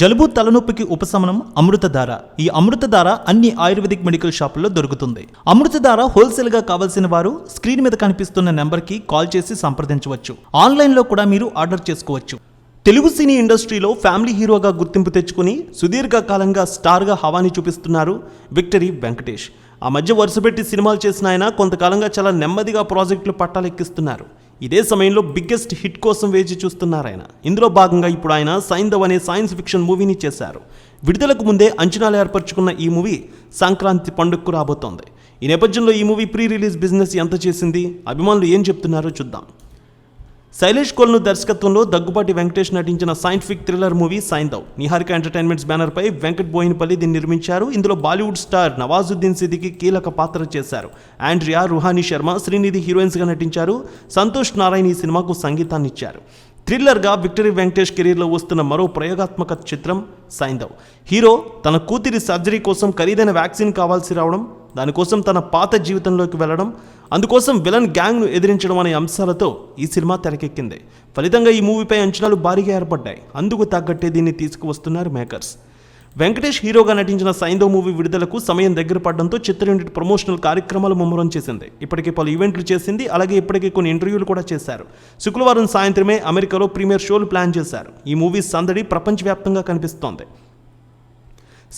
జలుబు తలనొప్పికి ఉపశమనం అమృతధార. ఈ అమృతధార అన్ని ఆయుర్వేదిక్ మెడికల్ షాపుల్లో దొరుకుతుంది. అమృతధార హోల్సేల్గా కావాల్సిన వారు స్క్రీన్ మీద కనిపిస్తున్న నెంబర్కి కాల్ చేసి సంప్రదించవచ్చు. ఆన్లైన్లో కూడా మీరు ఆర్డర్ చేసుకోవచ్చు. తెలుగు సినీ ఇండస్ట్రీలో ఫ్యామిలీ హీరోగా గుర్తింపు తెచ్చుకుని సుదీర్ఘకాలంగా స్టార్గా హవాని చూపిస్తున్నారు విక్టరీ వెంకటేష్. ఆ మధ్య వరుసపెట్టి సినిమాలు చేసిన ఆయన కొంతకాలంగా చాలా నెమ్మదిగా ప్రాజెక్టులు పట్టాలెక్కిస్తున్నారు. ఇదే సమయంలో బిగ్గెస్ట్ హిట్ కోసం వేచి చూస్తున్నారు ఆయన. ఇందులో భాగంగా ఇప్పుడు ఆయన సైంధవ్ అనే సైన్స్ ఫిక్షన్ మూవీని చేశారు. విడుదలకు ముందే అంచనాలు ఏర్పరచుకున్న ఈ మూవీ సంక్రాంతి పండుగకు రాబోతోంది. ఈ నేపథ్యంలో ఈ మూవీ ప్రీ రిలీజ్ బిజినెస్ ఎంత చేసింది? అభిమానులు ఏం చెప్తున్నారో చూద్దాం. శైలేష్ కోల్ను దర్శకత్వంలో దగ్గుబాటి వెంకటేష్ నటించిన scientific thriller movie Saindhav Niharika entertainments బ్యానర్పై వెంకట్ బోయినపల్లి దీన్ని నిర్మించారు. ఇందులో బాలీవుడ్ స్టార్ నవాజుద్దీన్ సిద్దికి కీలక పాత్ర చేశారు. ఆండ్రియా రుహానీ శర్మ శ్రీనిధి హీరోయిన్స్గా నటించారు. సంతోష్ నారాయణ ఈ సినిమాకు సంగీతాన్ని ఇచ్చారు. థ్రిల్లర్గా విక్టరీ వెంకటేష్ కెరీర్లో వస్తున్న మరో ప్రయోగాత్మక చిత్రం సైందవ్ హీరో తన కూతురి సర్జరీ కోసం ఖరీదైన వ్యాక్సిన్ కావాల్సి రావడం దానికోసం తన పాత జీవితంలోకి వెళ్ళడం అందుకోసం విలన్ గ్యాంగ్ను ఎదిరించడం అనే అంశాలతో ఈ సినిమా తెరకెక్కింది. ఫలితంగా ఈ మూవీపై అంచనాలు భారీగా ఏర్పడ్డాయి. అందుకు తగ్గట్టే దీన్ని తీసుకువస్తున్నారు మేకర్స్. వెంకటేష్ హీరోగా నటించిన సైందో మూవీ విడుదలకు సమయం దగ్గర పడడంతో చిత్ర యూనిట్ ప్రమోషనల్ కార్యక్రమాలు ముమ్మరం చేసింది. ఇప్పటికే పలు ఈవెంట్లు చేసింది అలాగే ఇప్పటికే కొన్ని ఇంటర్వ్యూలు కూడా చేశారు. శుక్రవారం సాయంత్రమే అమెరికాలో ప్రీమియర్ షోలు ప్లాన్ చేశారు. ఈ మూవీ సందడి ప్రపంచవ్యాప్తంగా కనిపిస్తోంది.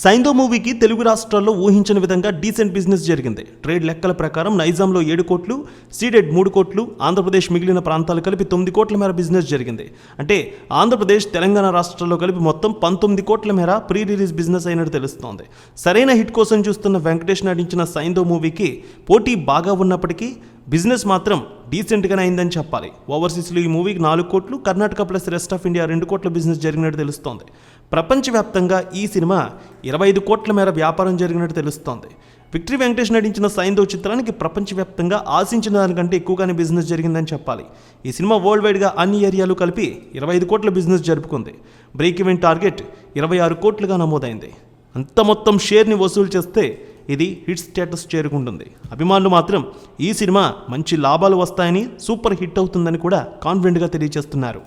సైందో మూవీకి తెలుగు రాష్ట్రాల్లో ఊహించిన విధంగా డీసెంట్ బిజినెస్ జరిగింది. ట్రేడ్ లెక్కల ప్రకారం నైజాంలో ఏడు కోట్లు సీడెడ్ మూడు కోట్లు ఆంధ్రప్రదేశ్ మిగిలిన ప్రాంతాలు కలిపి తొమ్మిది కోట్ల మేర బిజినెస్ జరిగింది. అంటే ఆంధ్రప్రదేశ్ తెలంగాణ రాష్ట్రాల్లో కలిపి మొత్తం పంతొమ్మిది కోట్ల మేర ప్రీ రిలీజ్ బిజినెస్ అయినట్టు తెలుస్తోంది. సరైన హిట్ కోసం చూస్తున్న వెంకటేష్ నటించిన సైందో మూవీకి పోటీ బాగా ఉన్నప్పటికీ బిజినెస్ మాత్రం డీసెంట్గానే అయిందని చెప్పాలి. ఓవర్సీస్లో ఈ మూవీకి నాలుగు కోట్లు Karnataka plus rest of India రెండు కోట్ల బిజినెస్ జరిగినట్టు తెలుస్తోంది. ప్రపంచవ్యాప్తంగా ఈ సినిమా ఇరవై ఐదు కోట్ల మేర వ్యాపారం జరిగినట్టు తెలుస్తోంది. విక్టరీ వెంకటేష్ నటించిన సైందవ్ చిత్రానికి ప్రపంచవ్యాప్తంగా ఆశించిన దానికంటే ఎక్కువగానే బిజినెస్ జరిగిందని చెప్పాలి. ఈ సినిమా వరల్డ్ వైడ్గా అన్ని ఏరియాలు కలిపి ఇరవై ఐదు కోట్ల బిజినెస్ జరుపుకుంది. బ్రేక్ ఈవెన్ టార్గెట్ ఇరవై ఆరు కోట్లుగా నమోదైంది. అంత మొత్తం షేర్ని వసూలు చేస్తే ఇది హిట్ స్టేటస్ చేరుకుంటుంది. అభిమానులు మాత్రం ఈ సినిమా మంచి లాభాలు వస్తాయని సూపర్ హిట్ అవుతుందని కూడా కాన్ఫిడెంట్గా తెలియజేస్తున్నారు.